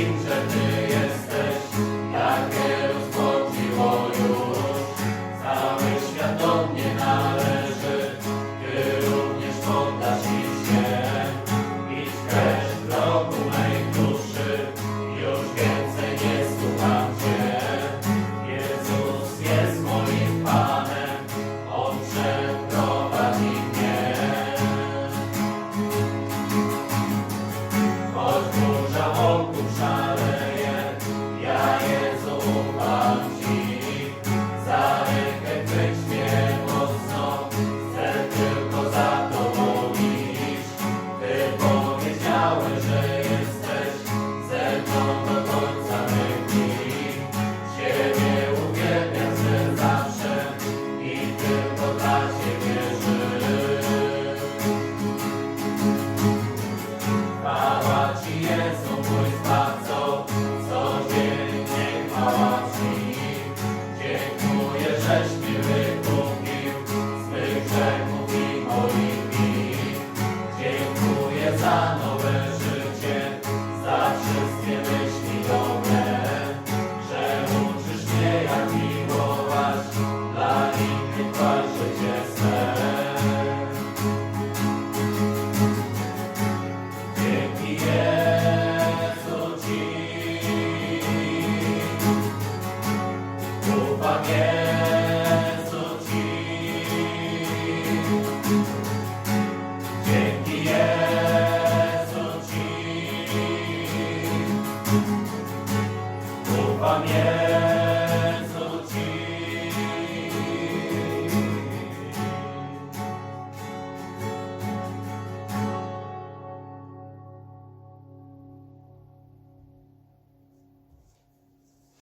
seems that dla innych walczyć życie